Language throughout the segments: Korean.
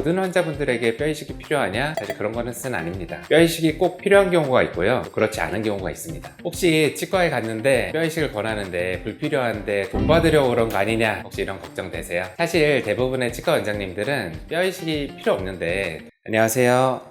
모든 환자분들에게 뼈 이식이 필요하냐? 사실 그런 거는 쓴 아닙니다. 뼈 이식이 꼭 필요한 경우가 있고요. 그렇지 않은 경우가 있습니다. 혹시 치과에 갔는데 뼈 이식을 권하는데 불필요한데 돈 받으려고 그런 거 아니냐? 혹시 이런 걱정 되세요? 사실 대부분의 치과 원장님들은 뼈 이식이 필요 없는데 안녕하세요.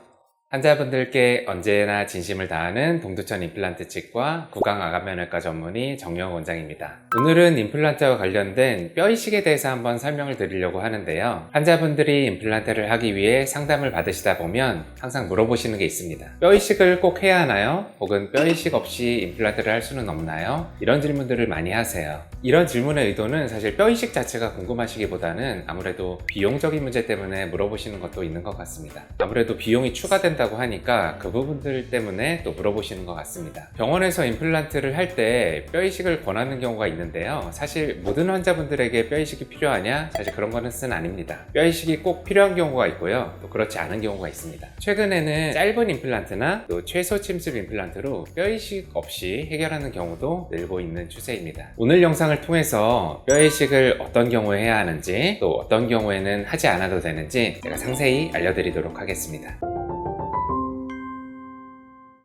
환자분들께 언제나 진심을 다하는 동두천 임플란트 치과 구강아간면외과 전문의 정영 원장입니다. 오늘은 임플란트와 관련된 뼈 이식에 대해서 한번 설명을 드리려고 하는데요. 환자분들이 임플란트를 하기 위해 상담을 받으시다 보면 항상 물어보시는 게 있습니다. 뼈 이식을 꼭 해야 하나요? 혹은 뼈 이식 없이 임플란트를 할 수는 없나요? 이런 질문들을 많이 하세요. 이런 질문의 의도는 사실 뼈 이식 자체가 궁금하시기보다는 아무래도 비용적인 문제 때문에 물어보시는 것도 있는 것 같습니다. 아무래도 비용이 추가된 다고 하니까 그 부분들 때문에 또 물어보시는 것 같습니다. 병원에서 임플란트를 할 때 뼈 이식을 권하는 경우가 있는데요. 사실 모든 환자분들에게 뼈 이식이 필요하냐? 사실 그런 거는 쓴 아닙니다. 뼈 이식이 꼭 필요한 경우가 있고요. 또 그렇지 않은 경우가 있습니다. 최근에는 짧은 임플란트나 또 최소 침습 임플란트로 뼈 이식 없이 해결하는 경우도 늘고 있는 추세입니다. 오늘 영상을 통해서 뼈 이식을 어떤 경우에 해야 하는지 또 어떤 경우에는 하지 않아도 되는지 제가 상세히 알려드리도록 하겠습니다.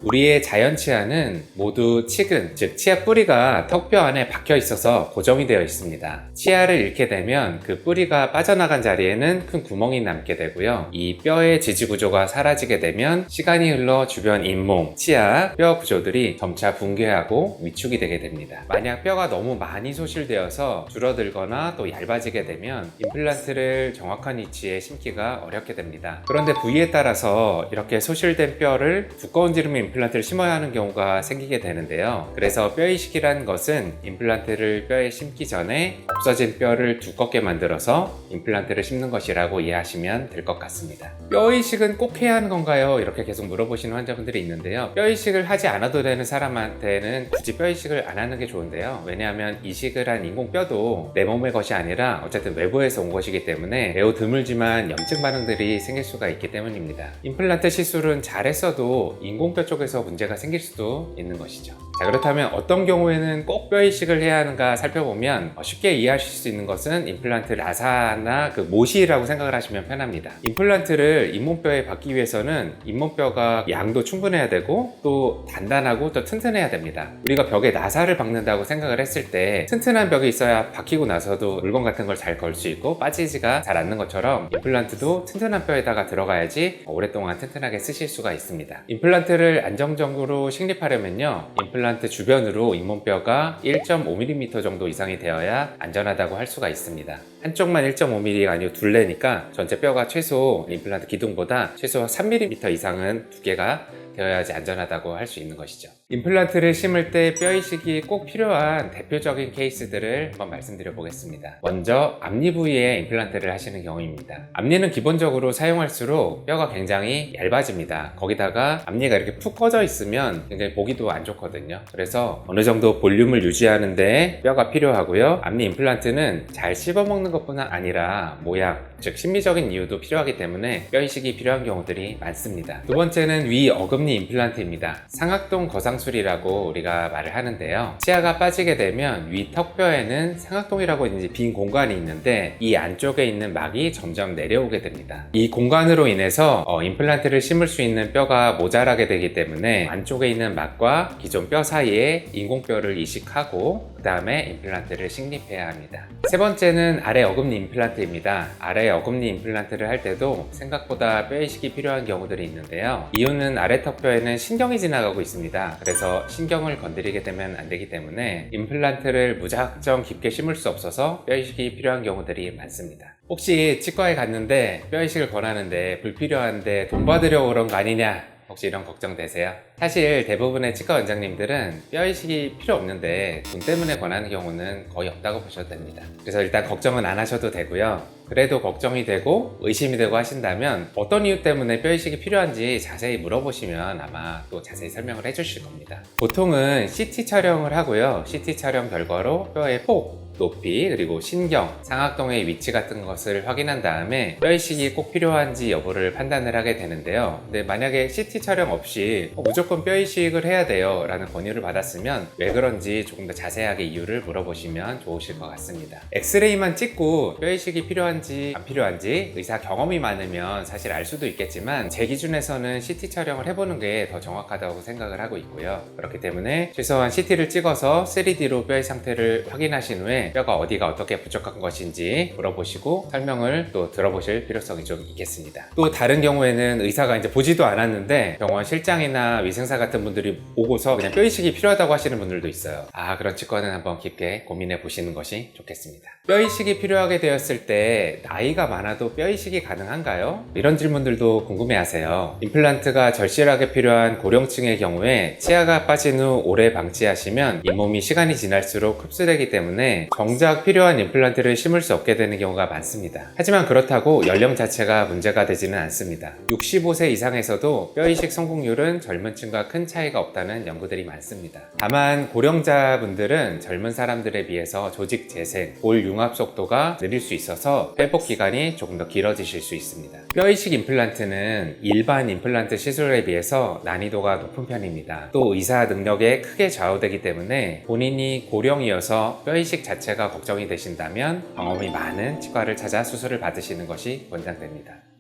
우리의 자연 치아는 모두 치근, 즉 치아 뿌리가 턱뼈 안에 박혀 있어서 고정이 되어 있습니다. 치아를 잃게 되면 그 뿌리가 빠져나간 자리에는 큰 구멍이 남게 되고요. 이 뼈의 지지 구조가 사라지게 되면 시간이 흘러 주변 잇몸, 치아, 뼈 구조들이 점차 붕괴하고 위축이 되게 됩니다. 만약 뼈가 너무 많이 소실되어서 줄어들거나 또 얇아지게 되면 임플란트를 정확한 위치에 심기가 어렵게 됩니다. 그런데 부위에 따라서 이렇게 소실된 뼈를 두꺼운 지름의 임플란트를 심어야 하는 경우가 생기게 되는데요. 그래서 뼈 이식이란 것은 임플란트를 뼈에 심기 전에 없어진 뼈를 두껍게 만들어서 임플란트를 심는 것이라고 이해하시면 될 것 같습니다. 뼈 이식은 꼭 해야 하는 건가요? 이렇게 계속 물어보시는 환자분들이 있는데요. 뼈 이식을 하지 않아도 되는 사람한테는 굳이 뼈 이식을 안 하는 게 좋은데요. 왜냐하면 이식을 한 인공 뼈도 내 몸의 것이 아니라 어쨌든 외부에서 온 것이기 때문에 매우 드물지만 염증 반응들이 생길 수가 있기 때문입니다. 임플란트 시술은 잘했어도 인공뼈 쪽에 쪽에서 문제가 생길 수도 있는 것이죠. 자, 그렇다면 어떤 경우에는 꼭 뼈 이식을 해야 하는가 살펴보면 쉽게 이해하실 수 있는 것은 임플란트 라사나 그 모시라고 생각을 하시면 편합니다. 임플란트를 잇몸뼈에 받기 위해서는 잇몸뼈가 양도 충분해야 되고 또 단단하고 또 튼튼해야 됩니다. 우리가 벽에 나사를 박는다고 생각을 했을 때 튼튼한 벽이 있어야 박히고 나서도 물건 같은 걸 잘 걸 수 있고 빠지지가 잘 않는 것처럼 임플란트도 튼튼한 뼈에다가 들어가야지 오랫동안 튼튼하게 쓰실 수가 있습니다. 임플란트를 안정적으로 식립하려면요. 임플란트 주변으로 잇몸뼈가 1.5mm 정도 이상이 되어야 안전하다고 할 수가 있습니다. 한쪽만 1.5mm가 아니고 둘레니까 전체 뼈가 최소 임플란트 기둥보다 최소 3mm 이상은 두께가 되어야지 안전하다고 할 수 있는 것이죠. 임플란트를 심을 때 뼈 이식이 꼭 필요한 대표적인 케이스들을 한번 말씀드려 보겠습니다. 먼저 앞니 부위에 임플란트를 하시는 경우입니다. 앞니는 기본적으로 사용할수록 뼈가 굉장히 얇아집니다. 거기다가 앞니가 이렇게 푹 꺼져 있으면 굉장히 보기도 안 좋거든요. 그래서 어느 정도 볼륨을 유지하는데 뼈가 필요하고요. 앞니 임플란트는 잘 씹어먹는 것뿐 아니라 모양, 즉 심미적인 이유도 필요하기 때문에 뼈 이식이 필요한 경우들이 많습니다. 두 번째는 위 어금 니 임플란트입니다. 상악동 거상술이라고 우리가 말을 하는데요. 치아가 빠지게 되면 위 턱뼈에는 상악동이라고 이제 빈 공간이 있는데 이 안쪽에 있는 막이 점점 내려오게 됩니다. 이 공간으로 인해서 어, 임플란트를 심을 수 있는 뼈가 모자라게 되기 때문에 안쪽에 있는 막과 기존 뼈 사이에 인공뼈를 이식하고 그 다음에 임플란트를 식립해야 합니다. 세 번째는 아래 어금니 임플란트입니다. 아래 어금니 임플란트를 할 때도 생각보다 뼈 이식이 필요한 경우들이 있는데요. 이유는 아래 턱 뼈에는 신경이 지나가고 있습니다. 그래서 신경을 건드리게 되면 안 되기 때문에 임플란트를 무작정 깊게 심을 수 없어서 뼈 이식이 필요한 경우들이 많습니다. 혹시 치과에 갔는데 뼈 이식을 권하는데 불필요한데 돈 받으려고 그런 거 아니냐? 혹시 이런 걱정 되세요? 사실 대부분의 치과 원장님들은 뼈 이식이 필요 없는데 돈 때문에 권하는 경우는 거의 없다고 보셔도 됩니다. 그래서 일단 걱정은 안 하셔도 되고요. 그래도 걱정이 되고 의심이 되고 하신다면 어떤 이유 때문에 뼈 이식이 필요한지 자세히 물어보시면 아마 또 자세히 설명을 해주실 겁니다. 보통은 CT 촬영을 하고요. CT 촬영 결과로 뼈의 폭, 높이, 그리고 신경, 상악동의 위치 같은 것을 확인한 다음에 뼈 이식이 꼭 필요한지 여부를 판단을 하게 되는데요. 근데 만약에 CT 촬영 없이 어, 무조건 뼈 이식을 해야 돼요 라는 권유를 받았으면 왜 그런지 조금 더 자세하게 이유를 물어보시면 좋으실 것 같습니다. 엑스레이만 찍고 뼈 이식이 필요한지 안 필요한지 의사 경험이 많으면 사실 알 수도 있겠지만 제 기준에서는 CT 촬영을 해보는 게 더 정확하다고 생각을 하고 있고요. 그렇기 때문에 최소한 CT를 찍어서 3D로 뼈의 상태를 확인하신 후에 뼈가 어디가 어떻게 부족한 것인지 물어보시고 설명을 또 들어보실 필요성이 좀 있겠습니다. 또 다른 경우에는 의사가 이제 보지도 않았는데 병원 실장이나 위생사 같은 분들이 오고서 그냥 뼈 이식이 필요하다고 하시는 분들도 있어요. 아 그런 치과는 한번 깊게 고민해 보시는 것이 좋겠습니다. 뼈 이식이 필요하게 되었을 때 나이가 많아도 뼈 이식이 가능한가요? 이런 질문들도 궁금해하세요. 임플란트가 절실하게 필요한 고령층의 경우에 치아가 빠진 후 오래 방치하시면 잇몸이 시간이 지날수록 흡수되기 때문에 정작 필요한 임플란트를 심을 수 없게 되는 경우가 많습니다. 하지만 그렇다고 연령 자체가 문제가 되지는 않습니다. 65세 이상에서도 뼈 이식 성공률은 젊은 층과 큰 차이가 없다는 연구들이 많습니다. 다만 고령자분들은 젊은 사람들에 비해서 조직 재생, 볼 융합 속도가 느릴 수 있어서 회복 기간이 조금 더 길어지실 수 있습니다. 뼈 이식 임플란트는 일반 임플란트 시술에 비해서 난이도가 높은 편입니다. 또 의사 능력에 크게 좌우되기 때문에 본인이 고령이어서 뼈 이식 자체가 걱정이 되신다면 경험이 많은 치과를 찾아 수술을 받으시는 것이 권장됩니다.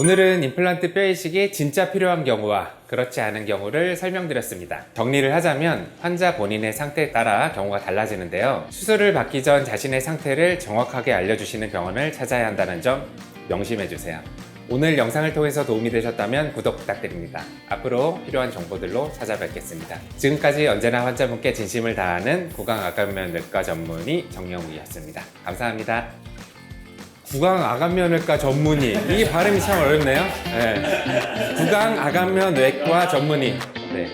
오늘은 임플란트 뼈 이식이 진짜 필요한 경우와 그렇지 않은 경우를 설명드렸습니다. 정리를 하자면 환자 본인의 상태에 따라 경우가 달라지는데요. 수술을 받기 전 자신의 상태를 정확하게 알려주시는 병원을 찾아야 한다는 점 명심해 주세요. 오늘 영상을 통해서 도움이 되셨다면 구독 부탁드립니다. 앞으로 필요한 정보들로 찾아뵙겠습니다. 지금까지 언제나 환자분께 진심을 다하는 구강아간면내과 전문의 정영우였습니다. 감사합니다. 구강 아간면외과 전문의 이 발음이 참 어렵네요. 네. 구강 아간면외과 전문의. 네.